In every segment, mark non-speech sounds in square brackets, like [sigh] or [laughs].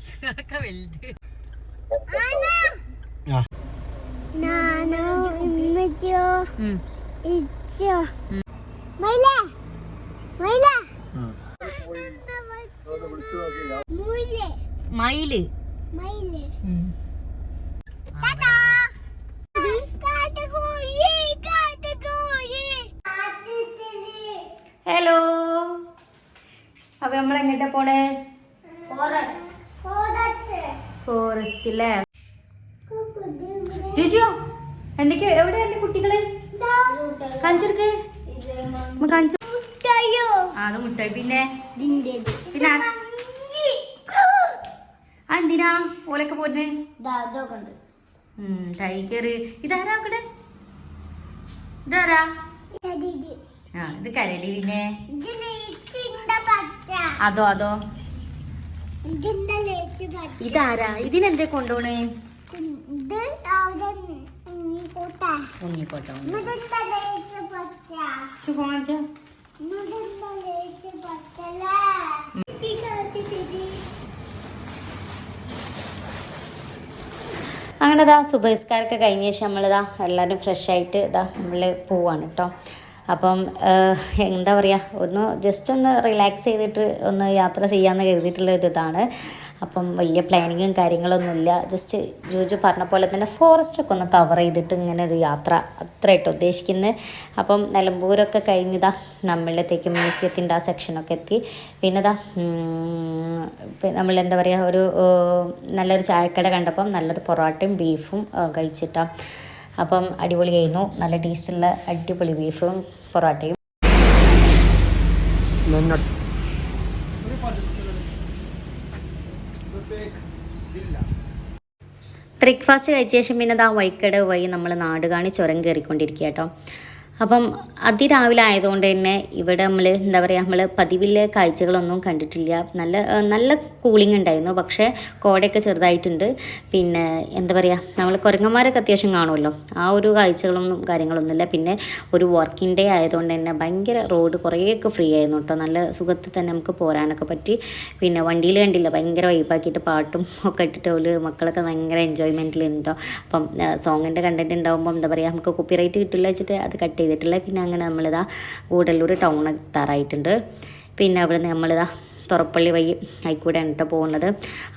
ഇഷുകാക്ക വലുത്. ആ. നാനോ ഇമ്മച്ചോ ഉം. ഇച്ചോ. മൈല മൈല. ആ. മൂല. മയിൽ. ഹലോ അപ്പൊ നമ്മൾ എങ്ങോട്ടാ പോണേ? ഫോറസ്റ്റ്. ഫോറസ്റ്റ്. ചോദിച്ചോ എന്തൊക്കെയാ? എവിടെയാ എന്റെ കുട്ടികൾ കാണിച്ചെടുക്ക് കാണിച്ചു അത് മുട്ടായി. പിന്നെ? പിന്നെ എന്തിനാ ഓലൊക്കെ പോരുന്നേ? ടൈഗർ ഇതാരാ അവിടെ? ഇതാരാ? ഇത് ആ ഇത് കരടി പിന്നെ. അതോ അതോ? ഇതാരാ? ഇതിനെന്തേ കൊണ്ടുപോണേ ഇത് അവിടെ നീ കൂട്ടാ ഉണ്ണിക്കോട്ടോ. മുതിർന്ന ലേച്ച് പച്ച കാണിച്ച മുതിർന്ന ലേച്ച് പച്ചല്ലേ ഈ കാട്ടിത്തിരി അങ്ങനെ ഇതാ സുബഹിസ്കാരൊക്കെ കഴിഞ്ഞ ശേഷം നമ്മളിതാ എല്ലാവരും ഫ്രഷ് ആയിട്ട് ഇതാ നമ്മൾ പോവാണ് കേട്ടോ അപ്പം എന്താ പറയുക ഒന്ന് ജസ്റ്റ് ഒന്ന് റിലാക്സ് ചെയ്തിട്ട് ഒന്ന് യാത്ര ചെയ്യാമെന്ന് കരുതിയിട്ടുള്ള ഒരു ഇതാണ്. അപ്പം വലിയ പ്ലാനിങ്ങും കാര്യങ്ങളൊന്നുമില്ല. ജസ്റ്റ് ജൂജു പറഞ്ഞ പോലെ തന്നെ ഫോറസ്റ്റൊക്കെ ഒന്ന് കവർ ചെയ്തിട്ട് ഇങ്ങനെ ഒരു യാത്ര അത്രയായിട്ട് ഉദ്ദേശിക്കുന്നത് അപ്പം നിലമ്പൂരൊക്കെ കഴിഞ്ഞതാ നമ്മളിലത്തേക്ക് മ്യൂസിയത്തിന്റെ ആ സെക്ഷനൊക്കെ എത്തി. പിന്നെ ഇതാ നമ്മൾ എന്താ പറയുക ഒരു നല്ലൊരു ചായക്കട കണ്ടപ്പം നല്ലൊരു പൊറോട്ടയും ബീഫും ഏഹ്, കഴിച്ചിട്ടാ. അപ്പം അടിപൊളിയായിരുന്നു നല്ല ടേസ്റ്റുള്ള അടിപൊളി ബീഫും പൊറോട്ടയും. ബ്രേക്ക്ഫാസ്റ്റ് കഴിച്ച ശേഷം പിന്നെ ആ വഴിക്കട വഴി നമ്മൾ നാട് കാണി ചുരം കയറിക്കൊണ്ടിരിക്കുക കേട്ടോ അപ്പം അതിരാവിലെ ആയതുകൊണ്ട് തന്നെ ഇവിടെ നമ്മൾ എന്താ പറയുക നമ്മൾ പതിവിലെ കാഴ്ചകളൊന്നും കണ്ടിട്ടില്ല. നല്ല നല്ല കൂളിംഗ് ഉണ്ടായിരുന്നു. പക്ഷേ കോടയൊക്കെ ചെറുതായിട്ടുണ്ട്. പിന്നെ എന്താ പറയുക നമ്മൾ കുരങ്ങന്മാരൊക്കെ അത്യാവശ്യം കാണുമല്ലോ. ആ ഒരു കാഴ്ചകളൊന്നും കാര്യങ്ങളൊന്നുമില്ല. പിന്നെ ഒരു വർക്കിംഗ് ഡേ ആയതുകൊണ്ട് തന്നെ ഭയങ്കര റോഡ് കുറേയൊക്കെ ഫ്രീ ആയിരുന്നു കേട്ടോ. നല്ല സുഖത്തിൽ തന്നെ നമുക്ക് പോരാനൊക്കെ പറ്റി. പിന്നെ വണ്ടിയിൽ കണ്ടില്ല ഭയങ്കര വൈബാക്കിയിട്ട് പാട്ടും ഒക്കെ ഇട്ടിട്ട് ഒരു മക്കളൊക്കെ ഭയങ്കര എൻജോയ്മെന്റിൽ ഉണ്ടോ അപ്പം സോങ്ങിന്റെ കണ്ടന്റ് ഉണ്ടാകുമ്പോൾ എന്താ പറയുക നമുക്ക് കോപ്പി റൈറ്റ് കിട്ടില്ല വെച്ചിട്ട് അത് കട്ട് ചെയ്തിട്ടില്ല പിന്നെ അങ്ങനെ നമ്മളിതാ ഗൂഡല്ലൂർ ടൗൺ എത്താറായിട്ടുണ്ട്. പിന്നെ അവിടെ നമ്മളിതാ തുറപ്പള്ളി വഴി ആയിക്കൂടെയാണ് കേട്ടോ പോകുന്നത്.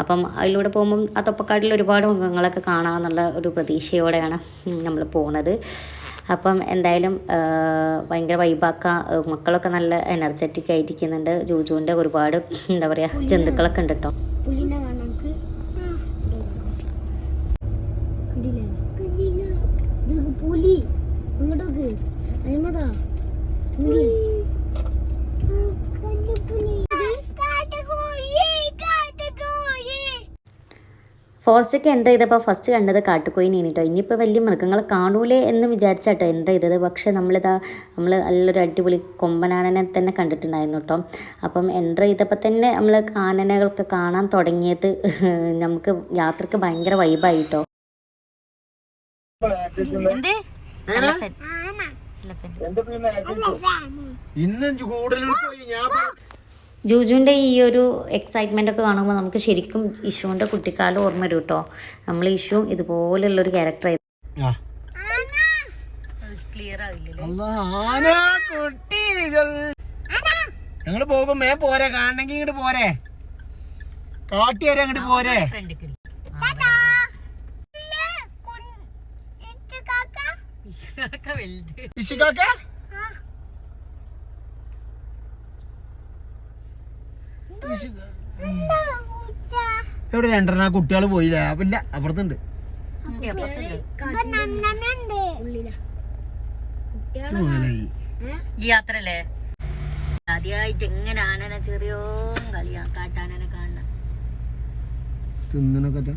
അപ്പം അതിലൂടെ പോകുമ്പം ആ തൊപ്പക്കാട്ടിൽ ഒരുപാട് മൃഗങ്ങളൊക്കെ കാണാമെന്നുള്ള ഒരു പ്രതീക്ഷയോടെയാണ് നമ്മൾ പോകുന്നത് അപ്പം എന്തായാലും ഭയങ്കര വൈബാക്ക മക്കളൊക്കെ നല്ല എനർജറ്റിക് ആയിരിക്കുന്നുണ്ട് ജൂജുവിന്റെ ഒരുപാട് എന്താ പറയുക ജന്തുക്കളൊക്കെ ഉണ്ട് കേട്ടോ പുള്ളിനെ കാണാം നമുക്ക് കണ്ടില്ലേ ഇത് പുലി അങ്ങോട്ടോക്ക് അയ്മതാ പുലി ഫോറസ്റ്റൊക്കെ എന്റർ ചെയ്തപ്പോൾ ഫസ്റ്റ് കണ്ടത് കാട്ടുകോയിനെയാണ് കേട്ടോ ഇനിയിപ്പോൾ വലിയ മൃഗങ്ങളെ കാണൂലേ എന്ന് വിചാരിച്ചാട്ടോ എന്റർ ചെയ്തത്. പക്ഷേ നമ്മളിതാ നമ്മൾ നല്ലൊരു അടിപൊളി കൊമ്പനാനനെ തന്നെ കണ്ടിട്ടുണ്ടായിരുന്നു കേട്ടോ അപ്പം എന്റർ ചെയ്തപ്പോൾ തന്നെ നമ്മൾ ആനനകളൊക്കെ കാണാൻ തുടങ്ങിയത് [laughs] നമുക്ക് യാത്രയ്ക്ക് ഭയങ്കര വൈബായിട്ടോ ഇന്ന് കൂടുതൽ പോയി ഞാൻ ജൂജുവിന്റെ ഈ ഒരു എക്സൈറ്റ്മെന്റ് ഒക്കെ കാണുമ്പോൾ നമുക്ക് ശരിക്കും ഇഷുവിന്റെ കുട്ടിക്കാലം ഓർമ്മ വരും കേട്ടോ നമ്മൾ ഇഷു ഇതുപോലുള്ളൊരു ക്യാരക്ടർ ആ. ക്ലിയർ ആയില്ലല്ലോ അല്ലാ, ആന കുട്ടികൾ ഞങ്ങൾ പോകുമ്പോ പോരെ. കാണണമെങ്കിൽ ഇങ്ങോട്ട് പോരെ. കാട്ടി വരെ അങ്ങോട്ട് പോരെ. ഇഷിക്കാക്ക എവിടെ രണ്ടെണ്ണ കുട്ടികൾ പോയില്ല? അപ്പൊ ഇല്ല അപ്പുറത്തുണ്ട്. മുതലായി ഈ യാത്ര അല്ലേ ആദ്യമായിട്ട് എങ്ങനെ ആനനെ ചെറിയോ കളിയാ കാട്ടാനനെ കാണണം തിന്നണൊക്കെ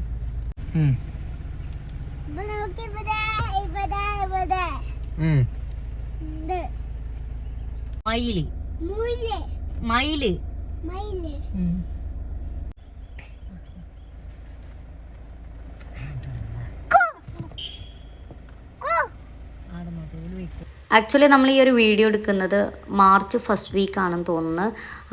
മയിൽ. മയിൽ. മയിൽ. ആക്ച്വലി നമ്മൾ ഈ ഒരു വീഡിയോ എടുക്കുന്നത് മാർച്ച് ഫസ്റ്റ് വീക്ക് ആണെന്ന് തോന്നുന്നു.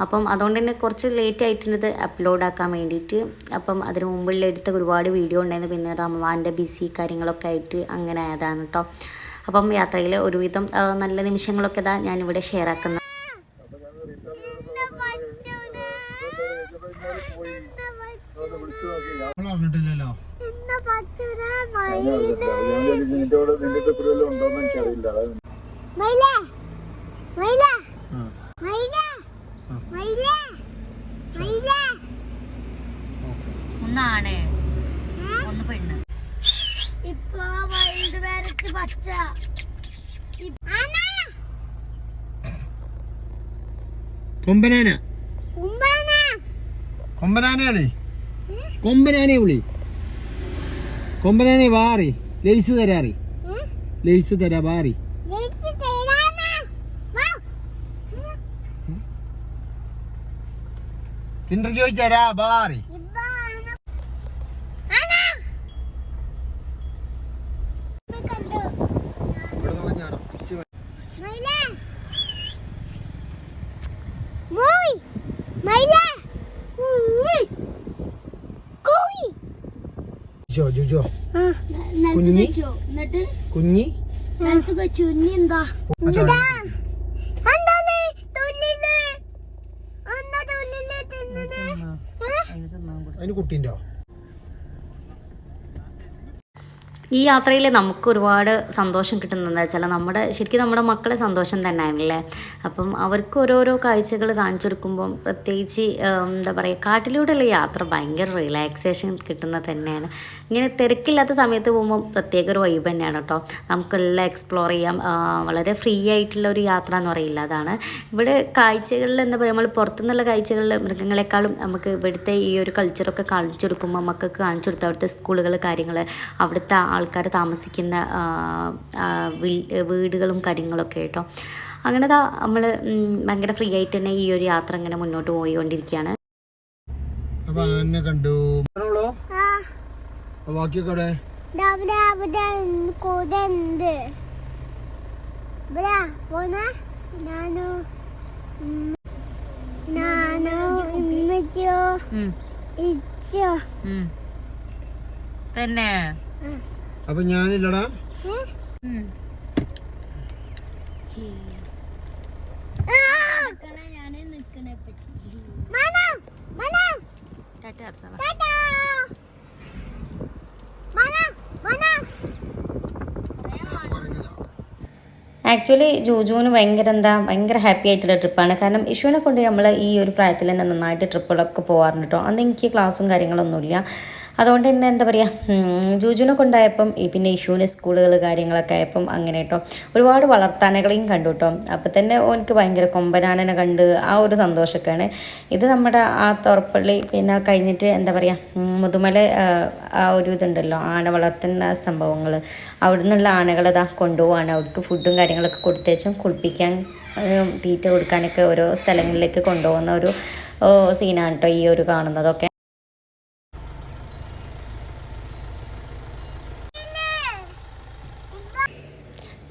അപ്പം അതുകൊണ്ട് തന്നെ കുറച്ച് ലേറ്റ് ആയിട്ടുണ്ട് ഇത് അപ്ലോഡ് ആക്കാൻ വേണ്ടിയിട്ട് അപ്പം അതിന് മുമ്പിൽ എടുത്ത ഒരുപാട് വീഡിയോ ഉണ്ടായിരുന്നു. പിന്നെ റമവാന്റെ ബിസി കാര്യങ്ങളൊക്കെ ആയിട്ട് അങ്ങനെ ആയതാണ് കേട്ടോ അപ്പം യാത്രയിൽ ഒരുവിധം നല്ല നിമിഷങ്ങളൊക്കെ ഇതാ ഞാനിവിടെ ഷെയർ ആക്കുന്നത് നമ്മൾ ഉണ്ടോന്ന് ആ. ഒന്നാണ്. ഒന്ന് പെണ്ണ്. ഇപ്പൊ വൈകിട്ട് വരച്ച് പച്ച. കൊമ്പനാന. കൊമ്പനാനയാണ്. കൊമ്പനാനെ വിളി. കൊമ്പനാനെ വാറി ലേസ് തരാറി ലേസ് തരാ വാറി ജോ ജോ ബാറി കുഞ്ഞി? കുഞ്ഞി. എന്താ തുള്ളിൽ എന്താ തുള്ളിൽ തിന്നുന്നത് അതിന് ഈ യാത്രയിൽ നമുക്ക് ഒരുപാട് സന്തോഷം കിട്ടുന്നത് എന്താ വെച്ചാൽ നമ്മുടെ ശരിക്കും നമ്മുടെ മക്കളെ സന്തോഷം തന്നെയാണല്ലേ അപ്പം അവർക്ക് ഓരോരോ കാഴ്ചകൾ കാണിച്ചു കൊടുക്കുമ്പം പ്രത്യേകിച്ച് എന്താ പറയുക കാട്ടിലൂടെയുള്ള യാത്ര ഭയങ്കര റിലാക്സേഷൻ കിട്ടുന്നത് തന്നെയാണ്. ഇങ്ങനെ തിരക്കില്ലാത്ത സമയത്ത് പോകുമ്പോൾ പ്രത്യേക ഒരു വൈബ് തന്നെയാണ് കേട്ടോ നമുക്കെല്ലാം എക്സ്പ്ലോർ ചെയ്യാം. വളരെ ഫ്രീ ആയിട്ടുള്ള ഒരു യാത്ര എന്ന് പറയില്ല. അതാണ് ഇവിടെ കാഴ്ചകളിൽ എന്താ പറയുക നമ്മൾ പുറത്തുനിന്നുള്ള കാഴ്ചകളിൽ മൃഗങ്ങളെക്കാളും നമുക്ക് ഇവിടുത്തെ ഈ ഒരു കൾച്ചറൊക്കെ കാണിച്ചു കൊടുക്കുമ്പോൾ മക്കൾക്ക് കാണിച്ചു കൊടുത്ത് അവിടുത്തെ സ്കൂളുകൾ കാര്യങ്ങൾ അവിടുത്തെ ആൾക്കാർ താമസിക്കുന്ന വീടുകളും കാര്യങ്ങളൊക്കെ കേട്ടോ. അങ്ങനെ നമ്മൾ ഭയങ്കര ഫ്രീ ആയിട്ട് തന്നെ ഈ ഒരു യാത്ര ഇങ്ങനെ മുന്നോട്ട് പോയിക്കൊണ്ടിരിക്കുകയാണ് കണ്ടു. ബാക്കിയൊക്കെ തന്നെ. അപ്പൊ ഞാനില്ലടാ. ആക്ച്വലി ജോജുവിന് ഭയങ്കര എന്താ ഭയങ്കര ഹാപ്പി ആയിട്ടുള്ള ട്രിപ്പാണ് കാരണം ഇഷുവിനെ കൊണ്ട് നമ്മൾ ഈ ഒരു പ്രായത്തിൽ തന്നെ നന്നായിട്ട് ട്രിപ്പുകളൊക്കെ പോകാറുണ്ട് കേട്ടോ അന്ന് എനിക്ക് ക്ലാസ്സും കാര്യങ്ങളൊന്നുമില്ല. അതുകൊണ്ട് തന്നെ എന്താ പറയുക ജൂജുവിനെ കൊണ്ടായപ്പം പിന്നെ ഇഷുവിന് സ്കൂളുകൾ കാര്യങ്ങളൊക്കെ ആയപ്പം അങ്ങനെ കേട്ടോ ഒരുപാട് വളർത്താനകളെയും കണ്ടു കേട്ടോ അപ്പം തന്നെ എനിക്ക് ഭയങ്കര കൊമ്പനാനനെ കണ്ട് ആ ഒരു സന്തോഷമൊക്കെയാണ് ഇത് നമ്മുടെ ആ തുറപ്പള്ളി പിന്നെ കഴിഞ്ഞിട്ട് എന്താ പറയുക മുതുമല ആ, ഒരു ഇതുണ്ടല്ലോ ആന വളർത്തുന്ന സംഭവങ്ങൾ അവിടെ നിന്നുള്ള ആനകളതാ കൊണ്ടുപോവാണ്. അവർക്ക് ഫുഡും കാര്യങ്ങളൊക്കെ കൊടുത്തേച്ചും കുളിപ്പിക്കാൻ തീറ്റ കൊടുക്കാനൊക്കെ ഓരോ സ്ഥലങ്ങളിലേക്ക് കൊണ്ടുപോകുന്ന ഒരു സീനാണ് കേട്ടോ ഈ ഒരു കാണുന്നതൊക്കെ.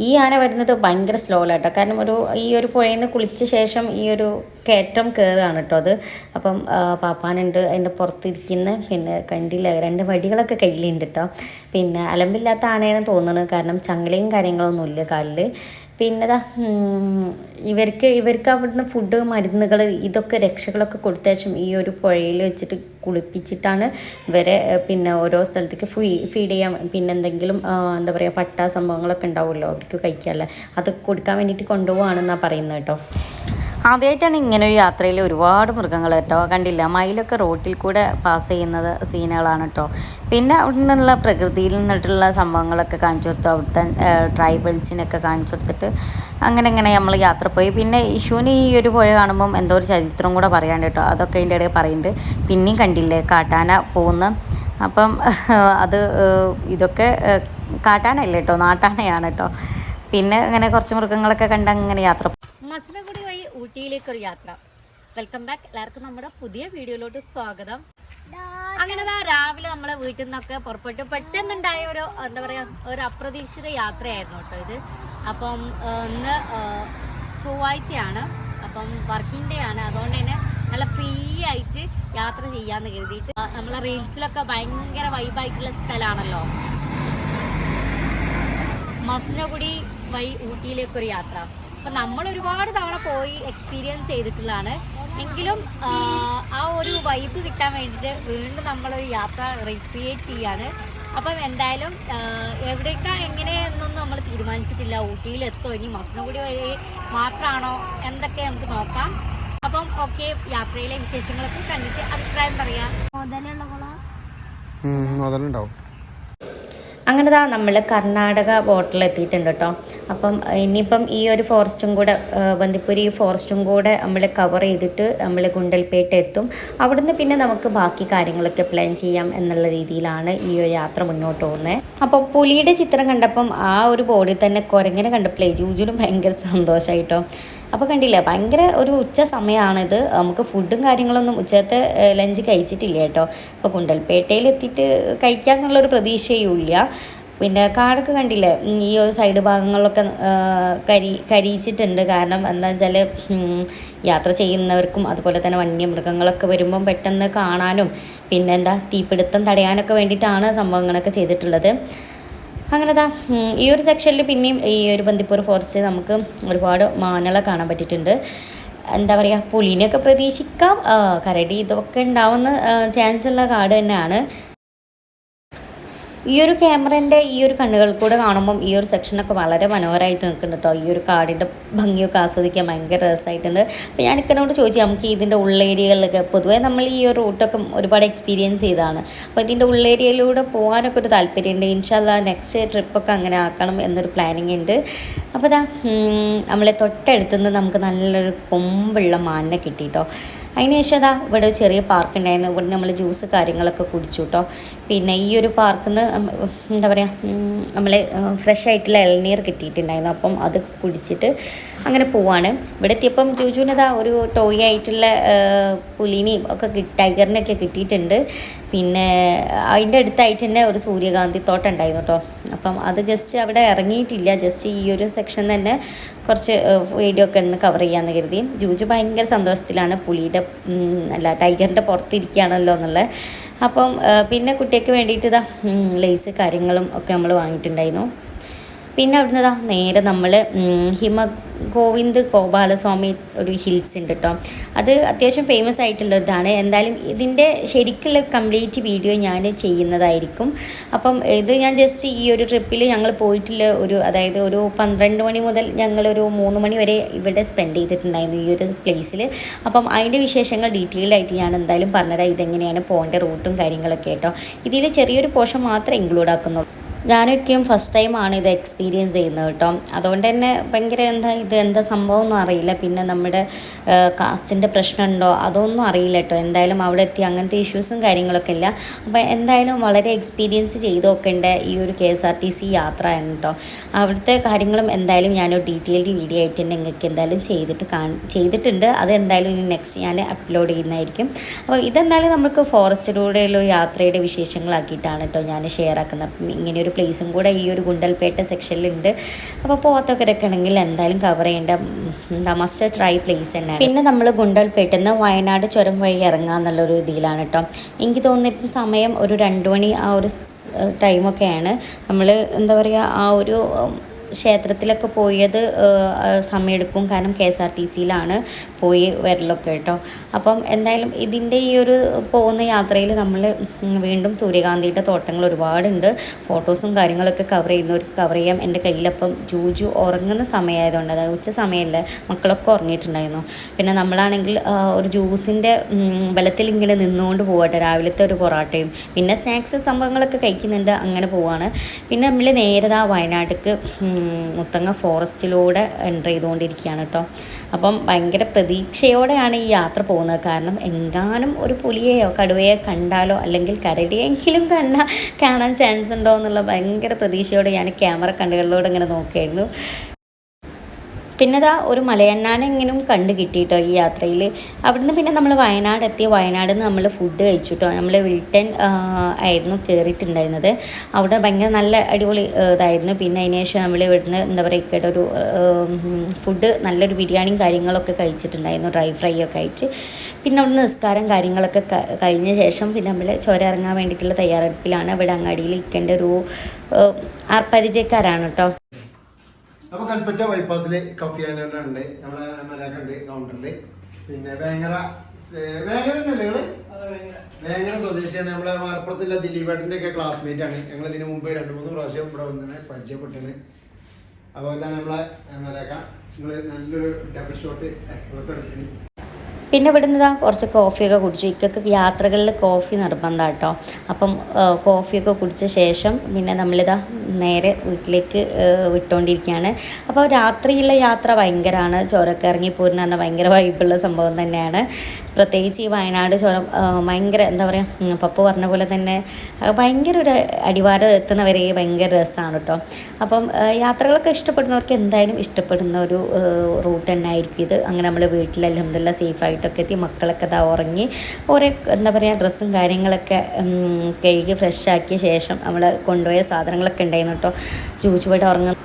ഈ ആന വരുന്നത് ഭയങ്കര സ്ലോയിലാട്ടോ കാരണം ഒരു ഈ ഒരു പുഴയിൽ നിന്ന് കുളിച്ച ശേഷം ഈ ഒരു കയറ്റം കയറുകയാണ് കേട്ടോ അത്. അപ്പം പാപ്പാനുണ്ട് അതിന്റെ പുറത്തിരിക്കുന്ന. പിന്നെ കണ്ടില്ല രണ്ട് വടികളൊക്കെ കയ്യിലുണ്ട് കേട്ടോ പിന്നെ അലമ്പില്ലാത്ത ആനയാണ് തോന്നുന്നത് കാരണം ചങ്ങലയും കാര്യങ്ങളൊന്നുമില്ല കാലിൽ പിന്നെ ദാ ഇവർക്ക് ഇവർക്ക് അവിടുന്ന് ഫുഡ് മരുന്നുകൾ ഇതൊക്കെ രക്ഷകളൊക്കെ കൊടുത്തേച്ചും ഈ ഒരു പുഴയിൽ വെച്ചിട്ട് കുളിപ്പിച്ചിട്ടാണ് ഇവരെ പിന്നെ ഓരോ സ്ഥലത്തേക്ക് ഫീ ഫീഡ് ചെയ്യാൻ പിന്നെ എന്തെങ്കിലും എന്താ പറയുക പട്ട സംഭവങ്ങളൊക്കെ ഉണ്ടാവുമല്ലോ അവർക്ക് കഴിക്കാനുള്ള. അത് കൊടുക്കാൻ വേണ്ടിയിട്ട് കൊണ്ടുപോവാണെന്നാണ് പറയുന്നത് കേട്ടോ. ആദ്യമായിട്ടാണ് ഇങ്ങനെ ഒരു യാത്രയിൽ ഒരുപാട് മൃഗങ്ങൾ കേട്ടോ. കണ്ടില്ല? മയിലൊക്കെ റോട്ടിൽ കൂടെ പാസ് ചെയ്യുന്നത് സീനുകളാണ് കേട്ടോ. പിന്നെ അവിടെ നിന്നുള്ള പ്രകൃതിയിൽ നിന്നിട്ടുള്ള സംഭവങ്ങളൊക്കെ കാണിച്ചു കൊടുത്തു. അവിടുത്തെ ട്രൈബൽസിനൊക്കെ കാണിച്ചു കൊടുത്തിട്ട് അങ്ങനെ അങ്ങനെ നമ്മൾ യാത്ര പോയി. പിന്നെ ഇഷുവിന് ഈ ഒരു പുഴ കാണുമ്പം എന്തോ ഒരു ചരിത്രം കൂടെ പറയാണ്ട് കേട്ടോ. അതൊക്കെ അതിന്റെ ഇടയിൽ പറയുന്നുണ്ട്. പിന്നെയും കണ്ടില്ലേ കാട്ടാന പോകുന്ന. അപ്പം അത് ഇതൊക്കെ കാട്ടാനല്ല കേട്ടോ നാട്ടാനയാണ് കേട്ടോ പിന്നെ അങ്ങനെ കുറച്ച് മൃഗങ്ങളൊക്കെ കണ്ട അങ്ങനെ യാത്ര മസനഗുഡി വഴി ഊട്ടിയിലേക്കൊരു യാത്ര. വെൽക്കം ബാക്ക് എല്ലാവർക്കും നമ്മുടെ പുതിയ വീഡിയോയിലോട്ട് സ്വാഗതം. അങ്ങനെ രാവിലെ നമ്മളെ വീട്ടിൽ നിന്നൊക്കെ പുറപ്പെട്ട് പെട്ടെന്നുണ്ടായ ഒരു എന്താ പറയാ ഒരു അപ്രതീക്ഷിത യാത്രയായിരുന്നു കേട്ടോ ഇത്. അപ്പം ഇന്ന് ചൊവ്വാഴ്ചയാണ്. അപ്പം വർക്കിംഗ് ഡേ ആണ്. അതുകൊണ്ട് തന്നെ നല്ല ഫ്രീ ആയിട്ട് യാത്ര ചെയ്യാന്ന് കരുതിയിട്ട്. നമ്മളെ റീൽസിലൊക്കെ ഭയങ്കര വൈബായിട്ടുള്ള സ്ഥലമാണല്ലോ മസ്നഗുഡി വഴി ഊട്ടിയിലേക്കൊരു യാത്ര. അപ്പം നമ്മൾ ഒരുപാട് തവണ പോയി എക്സ്പീരിയൻസ് ചെയ്തിട്ടുള്ളതാണ്. എങ്കിലും ആ, ഒരു വൈബ് കിട്ടാൻ വേണ്ടിയിട്ട് വീണ്ടും നമ്മളൊരു യാത്ര റീക്രിയേറ്റ് ചെയ്യാണ്. അപ്പം എന്തായാലും എവിടേക്കാ എങ്ങനെയെന്നൊന്നും നമ്മൾ തീരുമാനിച്ചിട്ടില്ല. ഊട്ടിയിലെത്തോ ഇനി മസ്നഗുഡി വഴി മാത്രമാണോ എന്തൊക്കെ നമുക്ക് നോക്കാം. അപ്പം ഓക്കെ യാത്രയിലെ വിശേഷങ്ങളൊക്കെ കണ്ടിട്ട് അഭിപ്രായം പറയാം. മുതലുള്ള കുളം മുതലുണ്ടാവും. അങ്ങനെ ദാ നമ്മൾ കർണാടക ബോട്ടിൽ എത്തിയിട്ടുണ്ട് കേട്ടോ അപ്പം ഇനിയിപ്പം ഈ ഒരു ഫോറസ്റ്റും കൂടെ ബന്ദിപ്പുരി ഫോറസ്റ്റും കൂടെ നമ്മൾ കവർ ചെയ്തിട്ട് നമ്മൾ ഗുണ്ടൽപേട്ട എത്തും. അവിടുന്ന് പിന്നെ നമുക്ക് ബാക്കി കാര്യങ്ങളൊക്കെ പ്ലാൻ ചെയ്യാം എന്നുള്ള രീതിയിലാണ് ഈ ഒരു യാത്ര മുന്നോട്ട് പോകുന്നത് അപ്പോൾ പുലിയുടെ ചിത്രം കണ്ടപ്പം ആ ഒരു ബോർഡിൽ തന്നെ കുരങ്ങനെ കണ്ടപ്പോഴേ ജൂജുനും ഭയങ്കര സന്തോഷമായിട്ടോ അപ്പോൾ കണ്ടില്ലേ ഭയങ്കര ഒരു ഉച്ച സമയമാണിത് നമുക്ക് ഫുഡും കാര്യങ്ങളൊന്നും ഉച്ചത്തെ ലഞ്ച് കഴിച്ചിട്ടില്ല കേട്ടോ. അപ്പോൾ കുണ്ടൽപേട്ടയിൽ എത്തിയിട്ട് കഴിക്കാമെന്നുള്ളൊരു പ്രതീക്ഷയും ഇല്ല പിന്നെ കാടൊക്കെ കണ്ടില്ലേ ഈ ഒരു സൈഡ് ഭാഗങ്ങളിലൊക്കെ കരി കരിയിച്ചിട്ടുണ്ട്. കാരണം എന്താ വെച്ചാൽ യാത്ര ചെയ്യുന്നവർക്കും അതുപോലെ തന്നെ വന്യമൃഗങ്ങളൊക്കെ വരുമ്പം പെട്ടെന്ന് കാണാനും പിന്നെന്താ തീപിടുത്തം തടയാനൊക്കെ വേണ്ടിയിട്ടാണ് സംഭവങ്ങളൊക്കെ ചെയ്തിട്ടുള്ളത്. അങ്ങനെ ദാ ഈ ഒരു സെക്ഷനിൽ പിന്നെയും ഈ ഒരു ബന്ദിപ്പൂർ ഫോറസ്റ്റ് നമുക്ക് ഒരുപാട് മാനുകളെ കാണാൻ പറ്റിയിട്ടുണ്ട്. എന്താ പറയുക പുലിനെയൊക്കെ പ്രതീക്ഷിക്കാം. കരടി ഇതൊക്കെ ഉണ്ടാവുന്ന ചാൻസ് ഉള്ള കാട് തന്നെയാണ്. ഈ ഒരു ക്യാമറേന്റെ ഈ ഒരു കണ്ണുകൾ കൂടെ കാണുമ്പം ഈ ഒരു സെക്ഷനൊക്കെ വളരെ മനോഹരമായിട്ട് നിൽക്കുന്നുണ്ട് കേട്ടോ ഈ ഒരു കാടിന്റെ ഭംഗിയൊക്കെ ആസ്വദിക്കാൻ ഭയങ്കര രസമായിട്ടുണ്ട്. അപ്പോൾ ഞാൻ ഇക്കനോട് ചോദിച്ചു നമുക്ക് ഇതിന്റെ ഉള്ളേരിയകളിലൊക്കെ പൊതുവേ നമ്മൾ ഈ ഒരു റൂട്ടൊക്കെ ഒരുപാട് എക്സ്പീരിയൻസ് ചെയ്തതാണ്. അപ്പോൾ ഇതിന്റെ ഉള്ളേരിയയിലൂടെ പോകാനൊക്കെ ഒരു താല്പര്യമുണ്ട്. ഇൻഷാല്ല നെക്സ്റ്റ് ട്രിപ്പൊക്കെ അങ്ങനെ ആക്കണം എന്നൊരു പ്ലാനിങ് ഉണ്ട് അപ്പോൾ ഇതാ നമ്മളെ തൊട്ടടുത്തുനിന്ന് നമുക്ക് നല്ലൊരു കൊമ്പുള്ള മാനിനെ കിട്ടിട്ടോ അതിന് ശേഷം അതാ ഇവിടെ ചെറിയ പാർക്ക് ഉണ്ടായിരുന്നു. ഇവിടെ നമ്മൾ ജ്യൂസ് കാര്യങ്ങളൊക്കെ കുടിച്ചു കേട്ടോ പിന്നെ ഈ ഒരു പാർക്കിൽ നിന്ന് എന്താ പറയുക നമ്മൾ ഫ്രഷ് ആയിട്ടുള്ള ഇളനീർ കിട്ടിയിട്ടുണ്ടായിരുന്നു. അപ്പം അത് കുടിച്ചിട്ട് അങ്ങനെ പോവാണ്. ഇവിടെ എത്തിയപ്പം ജൂജുവിനതാ ഒരു ടോയ് ആയിട്ടുള്ള പുലിനെയും ഒക്കെ ടൈഗറിനൊക്കെ കിട്ടിയിട്ടുണ്ട്. പിന്നെ അതിന്റെ അടുത്തായിട്ട് തന്നെ ഒരു സൂര്യകാന്തി തോട്ടം ഉണ്ടായിരുന്നു കേട്ടോ അപ്പം അത് ജസ്റ്റ് അവിടെ ഇറങ്ങിയിട്ടില്ല. ജസ്റ്റ് ഈ ഒരു സെക്ഷൻ തന്നെ കുറച്ച് വീഡിയോ ഒക്കെ ഒന്ന് കവർ ചെയ്യാമെന്ന് കരുതി. ജൂജു ഭയങ്കര സന്തോഷത്തിലാണ് പുലിയുടെ അല്ല ടൈഗറിന്റെ പുറത്തിരിക്കുകയാണല്ലോ എന്നുള്ളത്. അപ്പം പിന്നെ കുട്ടിക്ക് വേണ്ടിയിട്ട് ഇതാ ലേസ് കാര്യങ്ങളും ഒക്കെ നമ്മൾ വാങ്ങിയിട്ടുണ്ടായിരുന്നു. പിന്നെ അവിടുന്ന് ഇതാ നേരെ നമ്മൾ ഹിമ ഗോവിന്ദ് ഗോപാലസ്വാമി ഒരു ഹിൽസ് ഉണ്ട് കേട്ടോ അത് അത്യാവശ്യം ഫേമസ് ആയിട്ടുള്ള ഇതാണ് എന്തായാലും ഇതിന്റെ ശരിക്കുള്ള കംപ്ലീറ്റ് വീഡിയോ ഞാൻ ചെയ്യുന്നതായിരിക്കും. അപ്പം ഇത് ഞാൻ ജസ്റ്റ് ഈ ഒരു ട്രിപ്പിൽ ഞങ്ങൾ പോയിട്ടുള്ള ഒരു അതായത് ഒരു പന്ത്രണ്ട് മണി മുതൽ ഞങ്ങളൊരു മൂന്ന് മണി വരെ ഇവിടെ സ്പെൻഡ് ചെയ്തിട്ടുണ്ടായിരുന്നു ഈ ഒരു പ്ലേസിൽ അപ്പം അതിന്റെ വിശേഷങ്ങൾ ഡീറ്റെയിൽ ആയിട്ട് ഞാൻ എന്തായാലും പറഞ്ഞുതരാം ഇതെങ്ങനെയാണ് പോകേണ്ട റൂട്ടും കാര്യങ്ങളൊക്കെ കേട്ടോ ഇതിൽ ചെറിയൊരു പോർഷൻ മാത്രമേ ഇൻക്ലൂഡ് ആക്കുന്നുള്ളൂ. ഞാനൊക്കെയും ഫസ്റ്റ് ടൈമാണ് ഇത് എക്സ്പീരിയൻസ് ചെയ്യുന്നത് കേട്ടോ. അതുകൊണ്ട് തന്നെ ഭയങ്കര എന്താ ഇത് എന്താ സംഭവം ഒന്നും അറിയില്ല. പിന്നെ നമ്മുടെ കാസ്റ്റിന്റെ പ്രശ്നമുണ്ടോ? അതൊന്നും അറിയില്ല കേട്ടോ. എന്തായാലും അവിടെ എത്തി അങ്ങനത്തെ ഇഷ്യൂസും കാര്യങ്ങളൊക്കെ ഇല്ല. അപ്പോൾ എന്തായാലും വളരെ എക്സ്പീരിയൻസ് ചെയ്ത് നോക്കേണ്ട ഈ ഒരു K S R T C യാത്ര ആണ് കേട്ടോ. അവിടുത്തെ കാര്യങ്ങളും എന്തായാലും ഞാനൊരു ഡീറ്റെയിൽഡ് വീഡിയോ ആയിട്ട് തന്നെ നിങ്ങൾക്ക് എന്തായാലും ചെയ്തിട്ട് കാണ ചെയ്തിട്ടുണ്ട്. അത് എന്തായാലും ഇനി നെക്സ്റ്റ് ഞാൻ അപ്ലോഡ് ചെയ്യുന്നതായിരിക്കും. അപ്പോൾ ഇതെന്തായാലും നമുക്ക് ഫോറസ്റ്റിലൂടെയുള്ള യാത്രയുടെ വിശേഷങ്ങളാക്കിയിട്ടാണ് കേട്ടോ ഞാൻ ഷെയർ ആക്കുന്നത്. ഇങ്ങനെയൊരു പ്ലേസും കൂടെ ഈ ഒരു ഗുണ്ടൽപേട്ട സെക്ഷനിലുണ്ട് അപ്പോൾ പോത്തൊക്കെ ആണെങ്കിൽ എന്തായാലും കവർ ചെയ്യേണ്ട ദ മസ്റ്റ് ട്രൈ പ്ലേസ് തന്നെയാണ്. പിന്നെ നമ്മൾ ഗുണ്ടൽപേട്ടിൽ നിന്ന് വയനാട് ചുരം വഴി ഇറങ്ങുക എന്നുള്ളൊരു ഇതിലാണ് കേട്ടോ എനിക്ക് തോന്നുന്നു ഇപ്പം സമയം ഒരു രണ്ട് മണി ആ ഒരു ടൈമൊക്കെയാണ് നമ്മൾ എന്താ പറയുക ആ ഒരു ക്ഷേത്രത്തിലൊക്കെ പോയത് സമയമെടുക്കും. കാരണം കെ എസ് ആർ ടി സിയിലാണ് പോയി വരലൊക്കെ കേട്ടോ. അപ്പം എന്തായാലും ഇതിന്റെ ഈ ഒരു പോകുന്ന യാത്രയിൽ നമ്മൾ വീണ്ടും സൂര്യകാന്തിയുടെ തോട്ടങ്ങൾ ഒരുപാടുണ്ട്. ഫോട്ടോസും കാര്യങ്ങളൊക്കെ കവർ ചെയ്യുന്നവർക്ക് കവർ ചെയ്യാം. എന്റെ കയ്യിലപ്പം ജൂജു ഉറങ്ങുന്ന സമയമായതുകൊണ്ട് അതായത് ഉച്ച സമയമല്ലേ മക്കളൊക്കെ ഉറങ്ങിയിട്ടുണ്ടായിരുന്നു. പിന്നെ നമ്മളാണെങ്കിൽ ഒരു ജ്യൂസിന്റെ ബലത്തിൽ ഇങ്ങനെ നിന്നുകൊണ്ട് പോകട്ടെ രാവിലത്തെ ഒരു പൊറാട്ടയും പിന്നെ സ്നാക്സ് സംഭവങ്ങളൊക്കെ കഴിക്കുന്നുണ്ട് അങ്ങനെ പോവാണ്. പിന്നെ നമ്മൾ നേരെ വയനാട്ടിലേക്ക് മുത്തങ്ങ ഫോറസ്റ്റിലൂടെ എന്റർ ചെയ്തുകൊണ്ടിരിക്കുകയാണ് കേട്ടോ അപ്പം ഭയങ്കര പ്രതീക്ഷയോടെയാണ് ഈ യാത്ര പോകുന്നത്. കാരണം എങ്ങാനും ഒരു പുലിയെയോ കടുവയോ കണ്ടാലോ അല്ലെങ്കിൽ കരടിയെങ്കിലും കണ്ട കാണാൻ ചാൻസ് ഉണ്ടോ എന്നുള്ള ഭയങ്കര പ്രതീക്ഷയോടെ ഞാൻ ക്യാമറ കണ്ടുകളിലൂടെ ഇങ്ങനെ നോക്കിയായിരുന്നു പിന്നെ ഇതാ ഒരു മലയണ്ണാനെ എങ്ങനെയും കണ്ടു കിട്ടിയിട്ടോ ഈ യാത്രയിൽ അവിടുന്ന് പിന്നെ നമ്മൾ വയനാട് എത്തി വയനാട് നിന്ന് നമ്മൾ ഫുഡ് കഴിച്ചു കേട്ടോ നമ്മൾ വിൽട്ടൻ ആയിരുന്നു കയറിയിട്ടുണ്ടായിരുന്നത് അവിടെ ഭയങ്കര നല്ല അടിപൊളി ഇതായിരുന്നു. പിന്നെ അതിന് ശേഷം നമ്മൾ ഇവിടുന്ന് എന്താ പറയുക ഒരു ഫുഡ് നല്ലൊരു ബിരിയാണിയും കാര്യങ്ങളൊക്കെ കഴിച്ചിട്ടുണ്ടായിരുന്നു. ഡ്രൈ ഫ്രൈ ഒക്കെ ആയിട്ട്. പിന്നെ അവിടുന്ന് നിസ്കാരം കാര്യങ്ങളൊക്കെ കഴിഞ്ഞ ശേഷം പിന്നെ നമ്മൾ ചുരം ഇറങ്ങാൻ വേണ്ടിയിട്ടുള്ള തയ്യാറെടുപ്പിലാണ്. ഇവിടെ അങ്ങാടിയിൽ ഇക്കന്റെ ഒരു പരിചയക്കാരാണ് കേട്ടോ അപ്പൊ കൽപ്പറ്റ ബൈപ്പാസിൽ കഫി ഉണ്ട് നമ്മളെ മലയാളുണ്ട് കൗണ്ടറിൽ പിന്നെ വേങ്ങര വേങ്ങര അല്ലേ നിങ്ങൾ? വേങ്ങര സ്വദേശിയാണ് നമ്മളെ മലപ്പുറത്തുള്ള ദിലീപേട്ടന്റെ ഒക്കെ ക്ലാസ്മേറ്റ് ആണ്. ഞങ്ങൾ ഇതിനു മുമ്പ് രണ്ട് മൂന്ന് പ്രാവശ്യം ഇവിടെ വന്നിട്ട് പരിചയപ്പെട്ടത് അതുപോലെ തന്നെ നമ്മളെ മലയാക്ക നിങ്ങൾ നല്ലൊരു ഡബിൾ ഷോട്ട് എക്സ്പ്രസ് അടിച്ചിന്. പിന്നെ ഇവിടുന്ന് കുറച്ച് കോഫിയൊക്കെ കുടിച്ചു. ഇക്കൊക്കെ യാത്രകളിൽ കോഫി നിർബന്ധം കേട്ടോ അപ്പം കോഫിയൊക്കെ കുടിച്ച ശേഷം പിന്നെ നമ്മളിതാ നേരെ വീട്ടിലേക്ക് വിട്ടുകൊണ്ടിരിക്കുകയാണ് അപ്പോൾ രാത്രിയിലെ യാത്ര ഭയങ്കരമാണ് ചോരൊക്കെ ഇറങ്ങി പോരുന്ന പറഞ്ഞാൽ ഭയങ്കര വൈബുള്ള സംഭവം തന്നെയാണ്. പ്രത്യേകിച്ച് ഈ വയനാട് ചുരം ഭയങ്കര എന്താ പറയുക പപ്പ പറഞ്ഞ പോലെ തന്നെ ഭയങ്കര ഒരു അടിവാരം എത്തുന്നവരെ ഭയങ്കര രസമാണ് കേട്ടോ അപ്പം യാത്രകളൊക്കെ ഇഷ്ടപ്പെടുന്നവർക്ക് എന്തായാലും ഇഷ്ടപ്പെടുന്ന ഒരു റൂട്ട് തന്നെ ആയിരിക്കും ഇത്. അങ്ങനെ നമ്മൾ വീട്ടിൽ അലഹമില്ല സേഫായിട്ടൊക്കെ എത്തി മക്കളൊക്കെ ഇതാ ഉറങ്ങി ഓരോ എന്താ പറയുക ഡ്രസ്സും കാര്യങ്ങളൊക്കെ കഴുകി ഫ്രഷ് ആക്കിയ ശേഷം നമ്മൾ കൊണ്ടുപോയ സാധനങ്ങളൊക്കെ ഉണ്ടായിരുന്നു കേട്ടോ ചൂച്ചുപോയിട്ട് ഉറങ്ങുന്ന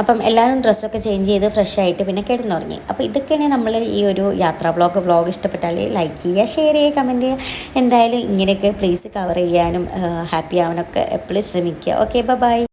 അപ്പം എല്ലാവരും ഡ്രസ്സൊക്കെ ചേഞ്ച് ചെയ്ത് ഫ്രഷ് ആയിട്ട് പിന്നെ കിടന്നുറങ്ങി. അപ്പോൾ ഇതൊക്കെയാണ് നമ്മൾ ഈ ഒരു യാത്രാ വ്ളോഗ് വ്ളോഗ് ഇഷ്ടപ്പെട്ടാൽ ലൈക്ക് ചെയ്യുക ഷെയർ ചെയ്യുക കമന്റ് ചെയ്യുക. എന്തായാലും ഇങ്ങനെയൊക്കെ പ്ലേസ് കവർ ചെയ്യാനും ഹാപ്പി ആവാനൊക്കെ എപ്പോഴും ശ്രമിക്കുക. Okay bye